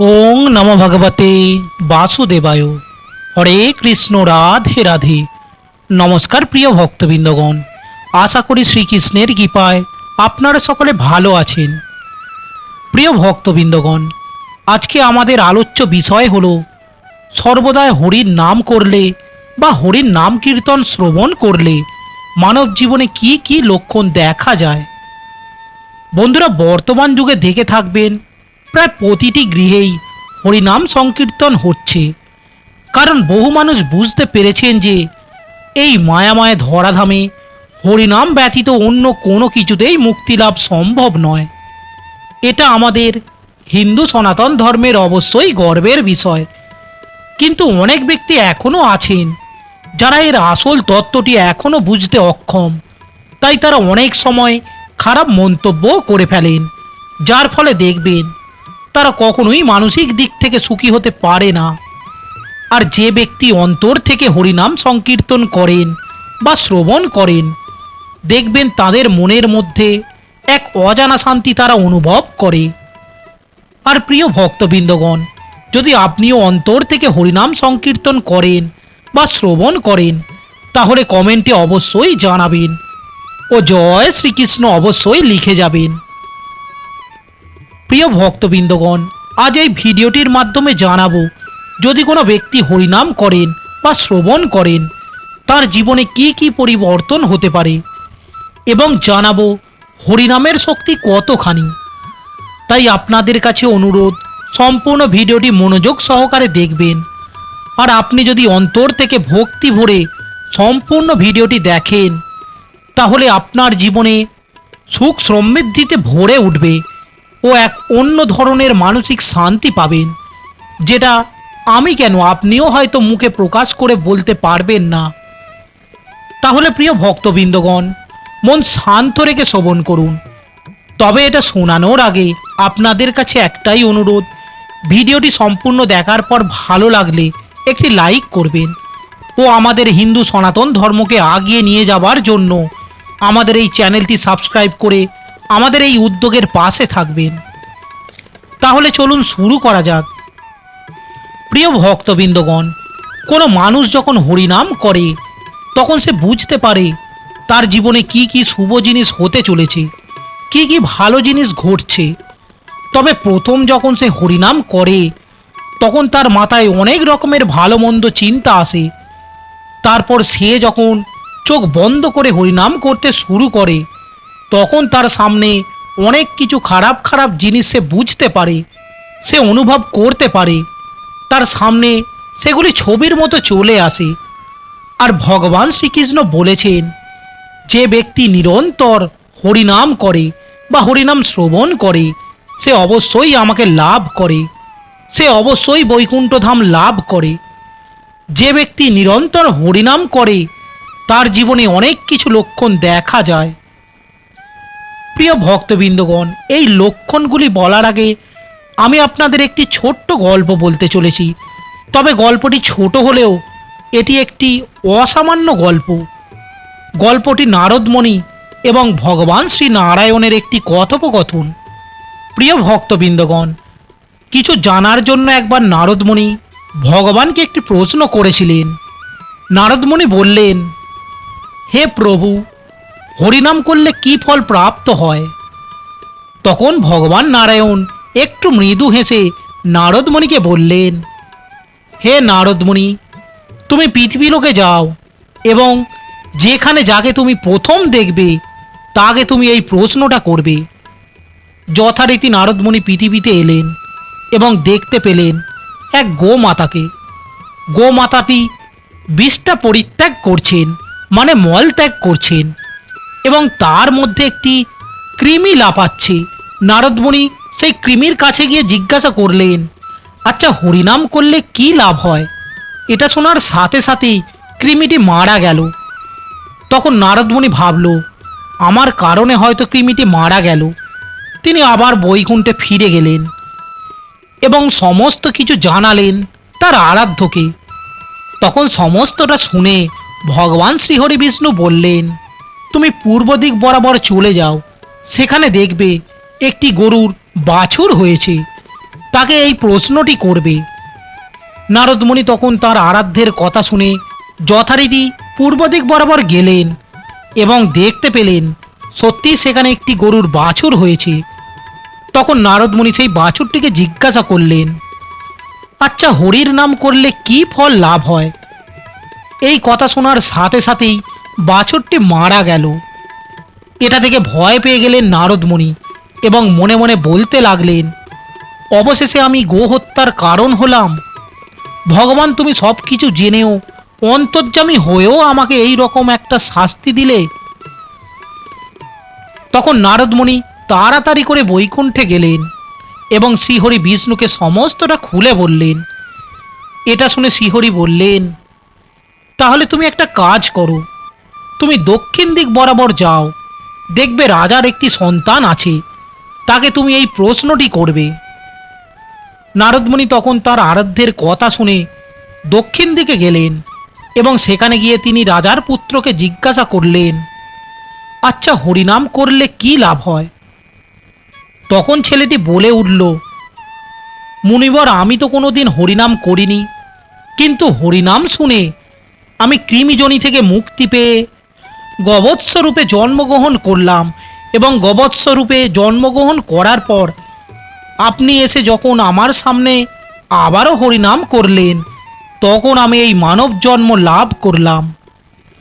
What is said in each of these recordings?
ওং নম ভগবতে বাসুদেবায়। হরে কৃষ্ণ, রাধে রাধে। নমস্কার প্রিয় ভক্তবৃন্দগণ। আশা করি শ্রীকৃষ্ণের কৃপায় আপনারা সকলে ভালো আছেন। প্রিয় ভক্তবৃন্দগণ, আজকে আমাদের আলোচ্য বিষয় হলো সর্বদাই হরির নাম করলে বা হরির নাম কীর্তন শ্রবণ করলে মানব জীবনে কি কি লক্ষণ দেখা যায়? বন্ধুরা, বর্তমান যুগে দেখে থাকবেন প্রায় প্রতিটি গৃহেই হরিনাম সংকীর্তন হচ্ছে। কারণ বহু মানুষ বুঝতে পেরেছেন যে, এই মায়াময় ধরাধামে হরিনাম ব্যতীত অন্য কোনো কিছুতেই মুক্তি লাভ সম্ভব নয়। এটা আমাদের হিন্দু সনাতন ধর্মের অবশ্যই গর্বের বিষয়। কিন্তু অনেক ব্যক্তি এখনও আছেন, যারা এর আসল তত্ত্বটি এখনও বুঝতে অক্ষম। তাই তারা অনেক সময় খারাপ মন্তব্য করে ফেলেন, যার ফলে দেখবেন তারা কখনোই মানসিক দিক থেকে সুখী হতে পারে না। আর যে ব্যক্তি অন্তর থেকে হরিনাম সংকীর্তন করেন বা শ্রবণ করেন, দেখবেন তাদের মনের মধ্যে এক অজানা শান্তি তারা অনুভব করে। আর প্রিয় ভক্তবৃন্দগণ, যদি আপনিও অন্তর থেকে হরিনাম সংকীর্তন করেন বা শ্রবণ করেন, তাহলে কমেন্টে অবশ্যই জানাবেন ও জয় শ্রীকৃষ্ণ অবশ্যই লিখে যাবেন। প্রিয় ভক্তবৃন্দগণ, আজ এই ভিডিওটির মাধ্যমে জানাব, যদি কোনো ব্যক্তি হরিনাম করেন বা শ্রবণ করেন, তার জীবনে কি কি পরিবর্তন হতে পারে? এবং জানাব, হরিনামের শক্তি কতখানি? তাই আপনাদের কাছে অনুরোধ, সম্পূর্ণ ভিডিওটি মনোযোগ সহকারে দেখবেন। আর আপনি যদি অন্তর থেকে ভক্তি ভরে সম্পূর্ণ ভিডিওটি দেখেন, তাহলে আপনার জীবনে সুখ সমৃদ্ধিতে ভরে উঠবে। ও এক অন্য ধরনের মানসিক শান্তি পাবেন, যেটা আমি কেন আপনিও হয়তো মুখে প্রকাশ করে বলতে পারবেন না। তাহলে প্রিয় ভক্তবৃন্দগণ, মন শান্ত রেখে শ্রবণ করুন। তবে এটা শোনানোর আগে আপনাদের কাছে একটাই অনুরোধ, ভিডিওটি সম্পূর্ণ দেখার পর ভালো লাগলে একটি লাইক করবেন ও আমাদের হিন্দু সনাতন ধর্মকে আগিয়ে নিয়ে যাওয়ার জন্য আমাদের এই চ্যানেলটি সাবস্ক্রাইব করে আমাদের এই উদ্যোগের পাশে থাকবেন। তাহলে চলুন শুরু করা যাক। প্রিয় ভক্তবৃন্দগণ, কোনো মানুষ যখন হরিনাম করে, তখন সে বুঝতে পারে তার জীবনে কি কি শুভ জিনিস হতে চলেছে, কি কি ভালো জিনিস ঘটছে। তবে প্রথম যখন সে হরিনাম করে, তখন তার মাথায় অনেক রকমের ভালো মন্দ চিন্তা আসে। তারপর সে যখন চোখ বন্ধ করে হরিনাম করতে শুরু করে তখন তার সামনে অনেক কিছু খারাপ খারাপ জিনিস সে বুঝতে পারে, সে অনুভব করতে পারে। তার সামনে সেগুলি ছবির মতো চলে আসে। আর ভগবান শ্রীকৃষ্ণ বলেছেন, যে ব্যক্তি নিরন্তর হরিনাম করে বা হরিনাম শ্রবণ করে, সে অবশ্যই আমাকে লাভ করে। সে অবশ্যই বৈকুণ্ঠধাম লাভ করে। যে ব্যক্তি নিরন্তর হরিনাম করে, তার জীবনে অনেক কিছু লক্ষণ দেখা যায়। প্রিয় ভক্তবৃন্দগণ, এই লক্ষণগুলি বলার আগে আমি আপনাদের একটি ছোট্ট গল্প বলতে চলেছি। তবে গল্পটি ছোট হলেও এটি একটি অসামান্য গল্প। গল্পটি নারদমণি এবং ভগবান শ্রী নারায়ণের একটি কথোপকথন। প্রিয় ভক্তবৃন্দগণ, কিছু জানার জন্য একবার নারদমণি ভগবানকে একটি প্রশ্ন করেছিলেন। নারদমণি বললেন, হে প্রভু হরিনাম করলে কি ফল প্রাপ্ত হয়? তখন ভগবান নারায়ণ একটু মৃদু হেসে নারদমণিকে বললেন, হে নারদমণি, তুমি পৃথিবীলোকে যাও এবং যেখানে যাকে তুমি প্রথম দেখবে, তাকে তুমি এই প্রশ্নটা করবে। যথারীতি নারদমণি পৃথিবীতে এলেন এবং দেখতে পেলেন এক গোমাতাকে। গোমাতাটি বিষটা পরিত্যাগ করছেন মানে মল ত্যাগ করছেন। এবং তার মধ্যে একটি কৃমি লাপাচ্ছে নারদমণি সেই কৃমির কাছে গিয়ে জিজ্ঞাসা করলেন আচ্ছা হরিনাম করলে কি লাভ হয়? এটা শোনার সাথে সাথেই কৃমিটি মারা গেল। তখন নারদমণি ভাবল, আমার কারণে হয়তো কৃমিটি মারা গেল। তিনি আবার বৈকুণ্ঠে ফিরে গেলেন এবং সমস্ত কিছু জানালেন তার আরাধ্যকে। তখন সমস্তটা শুনে ভগবান শ্রীহরি বিষ্ণু বললেন তুমি পূর্ব দিক বরাবর চলে যাও। সেখানে দেখবে একটি গরুর বাছুর হয়েছে। তাকে এই প্রশ্নটি করবে। নারদমণি তখন তার আরাধ্যের কথা শুনে যথারীতি পূর্ব দিক বরাবর গেলেন এবং দেখতে পেলেন সত্যি সেখানে একটি গরুর বাছুর হয়েছে। তখন নারদমণি সেই বাছুরটিকে জিজ্ঞাসা করলেন আচ্ছা হরির নাম করলে কি ফল লাভ হয়? এই কথা শোনার সাথে সাথেই বাছুরটি মারা গেল। এটা থেকে ভয় পেয়ে গেলেন নারদমণি এবং মনে মনে বলতে লাগলেন, অবশেষে আমি গোহত্যার কারণ হলাম। ভগবান, তুমি সব কিছু জেনেও, অন্তর্যামী হয়েও আমাকে এই রকম একটা শাস্তি দিলে? তখন নারদমণি তাড়াতাড়ি করে বৈকুণ্ঠে গেলেন এবং শ্রীহরি বিষ্ণুকে সমস্তটা খুলে বললেন। এটা শুনে শ্রীহরি বললেন, তাহলে তুমি একটা কাজ করো তুমি দক্ষিণ দিক বরাবর যাও। দেখবে রাজার একটি সন্তান আছে। তাকে তুমি এই প্রশ্নটি করবে। নারদমণি তখন তার আরাধ্যের কথা শুনে দক্ষিণ দিকে গেলেন এবং সেখানে গিয়ে তিনি রাজার পুত্রকে জিজ্ঞাসা করলেন আচ্ছা হরিনাম করলে কি লাভ হয়? তখন ছেলেটি বলে উঠল, মুনিবর, আমি তো কোনোদিন হরিনাম করিনি। কিন্তু হরিনাম শুনে আমি কৃমিজনি থেকে মুক্তি পেয়ে গবৎস্বরূপে জন্মগ্রহণ করলাম এবং গবৎস্বরূপে জন্মগ্রহণ করার পর আপনি এসে যখন আমার সামনে আবারও হরিনাম করলেন, তখন আমি এই মানব জন্ম লাভ করলাম।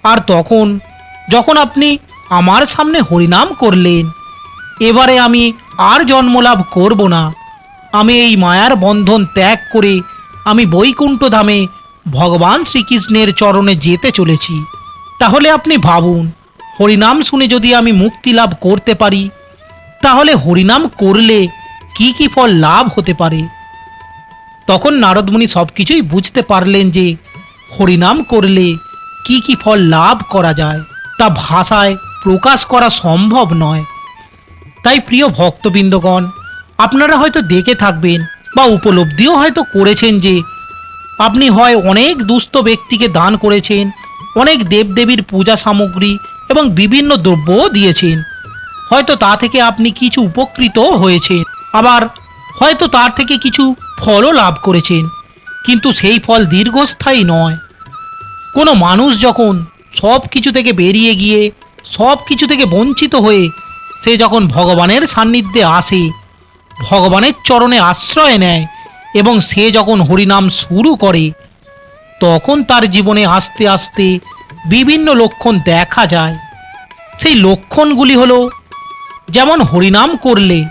আর তখন যখন আপনি আমার সামনে হরিনাম করলেন, এবারে আমি আর জন্ম লাভ করব না। আমি এই মায়ার বন্ধন ত্যাগ করে আমি বৈকুণ্ঠ ধামে ভগবান শ্রীকৃষ্ণের চরণে যেতে চলেছি। তাহলে আপনি ভাবুন, হরিনাম শুনে যদি আমি মুক্তি লাভ করতে পারি, তাহলে হরিনাম করলে কি কি ফল লাভ হতে পারে? তখন নারদমুনি সব কিছুই বুঝতে পারলেন যে হরিনাম করলে কি কি ফল লাভ করা যায়, তা ভাষায় প্রকাশ করা সম্ভব নয়। তাই প্রিয় ভক্তবৃন্দগণ, আপনারা হয়তো দেখে থাকবেন বা উপলব্ধিও হয়তো করেছেন যে আপনি হয় অনেক দুস্থ ব্যক্তিকে দান করেছেন অনেক দেবদেবীর পূজা সামগ্রী এবং বিভিন্ন দ্রব্যও দিয়েছেন। হয়তো তা থেকে আপনি কিছু উপকৃত হয়েছেন। আবার হয়তো তার থেকে কিছু ফলও লাভ করেছেন। কিন্তু সেই ফল দীর্ঘস্থায়ী নয়। কোনো মানুষ যখন সব কিছু থেকে বেরিয়ে গিয়ে, সব কিছু থেকে বঞ্চিত হয়ে সে যখন ভগবানের সান্নিধ্যে আসে, ভগবানের চরণে আশ্রয় নেয় এবং সে যখন হরিনাম শুরু করে তখন তার জীবনে আস্তে আস্তে বিভিন্ন লক্ষণ দেখা যায়। সেই লক্ষণগুলি হলো, যেমন হরিনাম করলে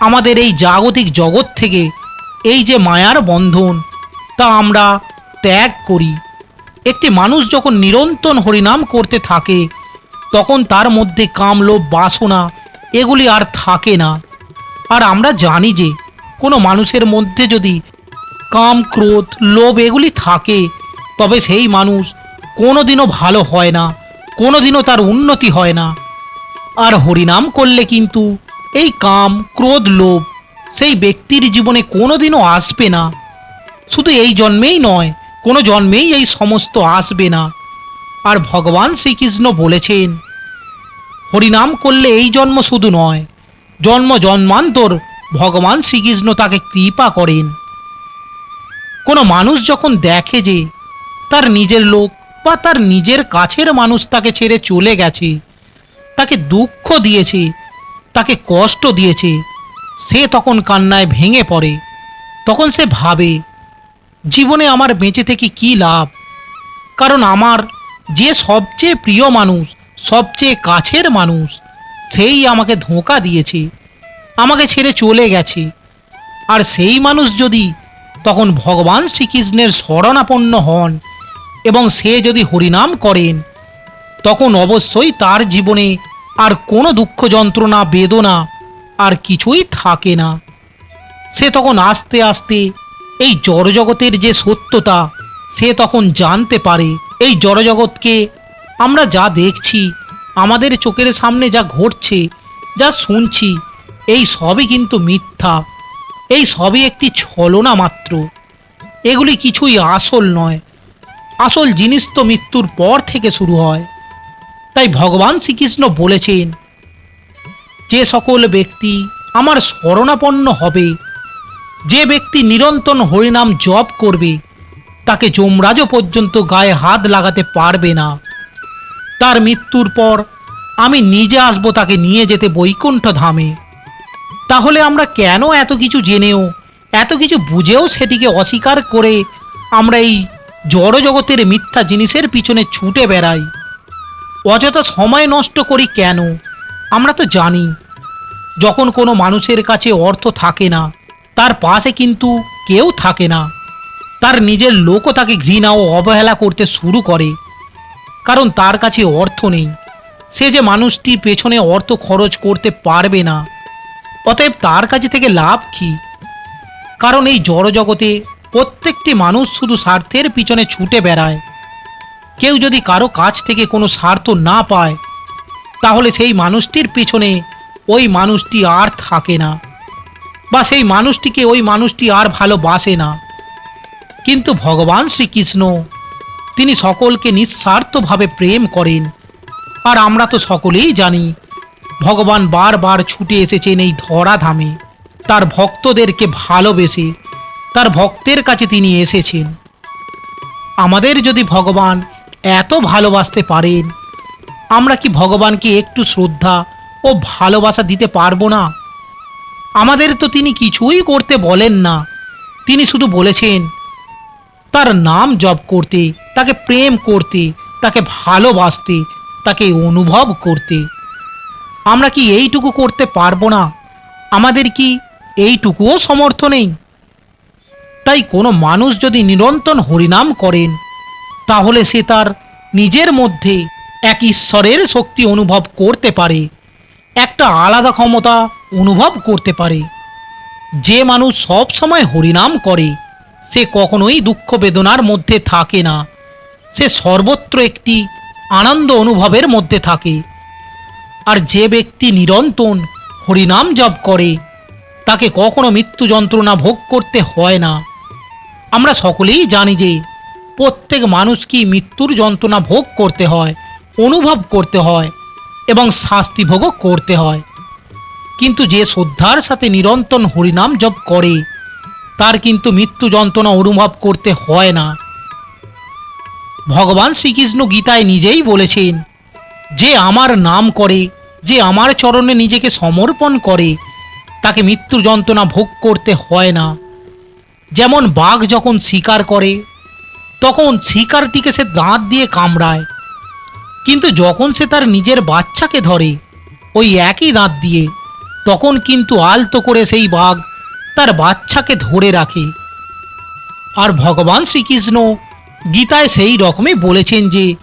আমাদের এই জাগতিক জগৎ থেকে এই যে মায়ার বন্ধন, তা আমরা ত্যাগ করি। একটি মানুষ যখন নিরন্তর হরিনাম করতে থাকে, তখন তার মধ্যে কামলোভ বাসনা, এগুলি আর থাকে না। আর আমরা জানি যে কোনো মানুষের মধ্যে যদি কাম, ক্রোধ, লোভ এগুলি থাকে তবে সেই মানুষ কোনোদিনও ভালো হয় না, কোনোদিনও তার উন্নতি হয় না। আর হরিনাম করলে কিন্তু এই কাম, ক্রোধ, লোভ সেই ব্যক্তির জীবনে কোনোদিনও আসবে না। শুধু এই জন্মেই নয়, কোনো জন্মেই এই সমস্ত আসবে না। আর ভগবান শ্রীকৃষ্ণ বলেছেন, হরিনাম করলে এই জন্ম শুধু নয়, জন্ম জন্মান্তর ভগবান শ্রীকৃষ্ণ তাকে কৃপা করেন। কোনো মানুষ যখন দেখে যে তার নিজের লোক বা তার নিজের কাছের মানুষ তাকে ছেড়ে চলে গেছে। তাকে দুঃখ দিয়েছে, তাকে কষ্ট দিয়েছে। সে তখন কান্নায় ভেঙে পড়ে। তখন সে ভাবে, জীবনে আমার বেঁচে থেকে কী লাভ? কারণ আমার যে সবচেয়ে প্রিয় মানুষ, সবচেয়ে কাছের মানুষ, সেই আমাকে ধোঁকা দিয়েছে, আমাকে ছেড়ে চলে গেছে। আর সেই মানুষ যদি তখন ভগবান শ্রীকৃষ্ণের শরণাপন্ন হন এবং সে যদি হরিনাম করেন, তখন অবশ্যই তার জীবনে আর কোনো দুঃখ যন্ত্রণা, বেদনা আর কিছুই থাকে না। সে তখন আস্তে আস্তে এই জড়জগতের যে সত্যতা, সে তখন জানতে পারে। এই জড়জগৎকে আমরা যা দেখছি, আমাদের চোখের সামনে যা ঘটছে, যা শুনছি, এই সবই কিন্তু মিথ্যা। এই সবই একটি ছলনা মাত্র। এগুলি কিছুই আসল নয়। আসল জিনিস তো মৃত্যুর পর থেকে শুরু হয়। তাই ভগবান শ্রীকৃষ্ণ বলেছেন, যে সকল ব্যক্তি আমার শরণাপন্ন হবে, যে ব্যক্তি নিরন্তর হরিনাম জপ করবে, তাকে যমরাজও পর্যন্ত গায়ে হাত লাগাতে পারবে না। তার মৃত্যুর পর আমি নিজে আসব তাকে নিয়ে যেতে বৈকুণ্ঠ ধামে। তাহলে আমরা কেন এত কিছু জেনেও, এত কিছু বুঝেও সেটিকে অস্বীকার করে আমরা এই জড়জগতের মিথ্যা জিনিসের পিছনে ছুটে বেড়াই। অযথা সময় নষ্ট করি কেন? আমরা তো জানি। যখন কোনো মানুষের কাছে অর্থ থাকে না, তার পাশে কিন্তু কেউ থাকে না। তার নিজের লোকও তাকে ঘৃণা ও অবহেলা করতে শুরু করে। কারণ তার কাছে অর্থ নেই। সে যে মানুষটির পেছনে অর্থ খরচ করতে পারবে না, অতএব তার কাছে থেকে লাভ কী? কারণ এই জড়জগতে প্রত্যেকটি মানুষ শুধু স্বার্থের পিছনে ছুটে বেড়ায়। কেউ যদি কারও কাছ থেকে কোনো স্বার্থ না পায়, তাহলে সেই মানুষটির পিছনে ওই মানুষটি আর থাকে না বা সেই মানুষটিকে ওই মানুষটি আর ভালোবাসে না। কিন্তু ভগবান শ্রীকৃষ্ণ, তিনি সকলকে নিঃস্বার্থভাবে প্রেম করেন। আর আমরা তো সকলেই জানি, ভগবান বারবার ছুটে এসেছেন এই ধরাধামে। তার ভক্তদেরকে ভালোবেসে তার ভক্তের কাছে তিনি এসেছেন। আমাদের যদি ভগবান এত ভালোবাসতে পারেন, আমরা কি ভগবানকে একটু শ্রদ্ধা ও ভালোবাসা দিতে পারব না? আমাদের তো তিনি কিছুই করতে বলেন না। তিনি শুধু বলেছেন, তার নাম জপ করতে, তাকে প্রেম করতে, তাকে ভালোবাসতে, তাকে অনুভব করতে। আমরা কি এইটুকু করতে পারব না? আমাদের কি এইটুকুও সমর্থ নেই? তাই কোনো মানুষ যদি নিরন্তর হরিনাম করেন, তাহলে সে তার নিজের মধ্যে এক ঈশ্বরের শক্তি অনুভব করতে পারে, একটা আলাদা ক্ষমতা অনুভব করতে পারে। যে মানুষ সব সময় হরিনাম করে, সে কখনোই দুঃখ বেদনার মধ্যে থাকে না। সে সর্বত্র একটি আনন্দ অনুভবের মধ্যে থাকে। আর যে ব্যক্তি নিরন্তর হরিনাম জপ করে, তাকে কখনো মৃত্যু যন্ত্রণা ভোগ করতে হয় না। আমরা সকলেই জানি যে প্রত্যেক মানুষকেই মৃত্যুর যন্ত্রণা ভোগ করতে হয়, অনুভব করতে হয় এবং শাস্তি ভোগও করতে হয়। কিন্তু যে শ্রদ্ধার সাথে নিরন্তর হরিনাম জপ করে, তার কিন্তু মৃত্যু যন্ত্রণা অনুভব করতে হয় না। ভগবান শ্রীকৃষ্ণ গীতায় নিজেই বলেছেন, যে আমার নাম করে, যে আমার চরণে নিজেকে সমর্পণ করে, তাকে মৃত্যু যন্ত্রণা ভোগ করতে হয় না। যেমন বাঘ যখন শিকার করে, তখন শিকারটিকে সে দাঁত দিয়ে কামড়ায়। কিন্তু যখন সে তার নিজের বাচ্চাকে ধরে, ওই একই দাঁত দিয়ে, তখন কিন্তু আলতো করে সেই বাঘ তার বাচ্চাকে ধরে রাখে। আর ভগবান শ্রীকৃষ্ণ গীতায় সেই রকমই বলেছেন যে,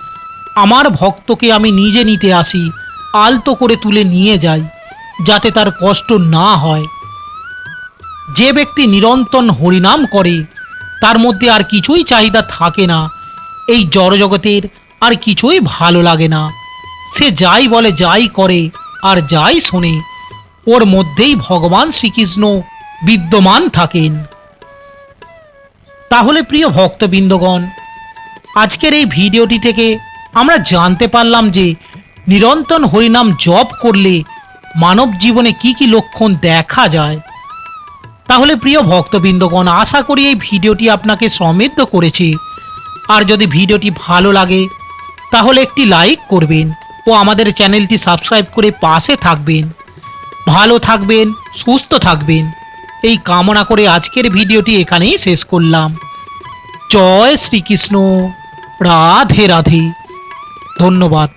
আমার ভক্তকে আমি নিজে নিতে আসি, আলতো করে তুলে নিয়ে যাই, যাতে তার কষ্ট না হয়। যে ব্যক্তি নিরন্তন হরিনাম করে, তার মধ্যে আর কিছুই চাহিদা থাকে না। এই জড়জগতের আর কিছুই ভালো লাগে না। সে যাই বলে, যাই করে, আর যাই শোনে, ওর মধ্যেই ভগবান শ্রীকৃষ্ণ বিদ্যমান থাকেন। তাহলে প্রিয় ভক্তবৃন্দগণ, আজকের এই ভিডিওটি থেকে আমরা জানতে পারলাম যে নিরন্তর হরিনাম জপ করলে মানব জীবনে কি কি লক্ষণ দেখা যায়। তাহলে প্রিয় ভক্তবৃন্দগণ, আশা করি এই ভিডিওটি আপনাকে সমৃদ্ধ করেছে। আর যদি ভিডিওটি ভালো লাগে, তাহলে একটি লাইক করবেন ও আমাদের চ্যানেলটি সাবস্ক্রাইব করে পাশে থাকবেন। ভালো থাকবেন, সুস্থ থাকবেন। এই কামনা করে আজকের ভিডিওটি এখানেই শেষ করলাম। জয় শ্রীকৃষ্ণ। রাধে রাধে। ধন্যবাদ।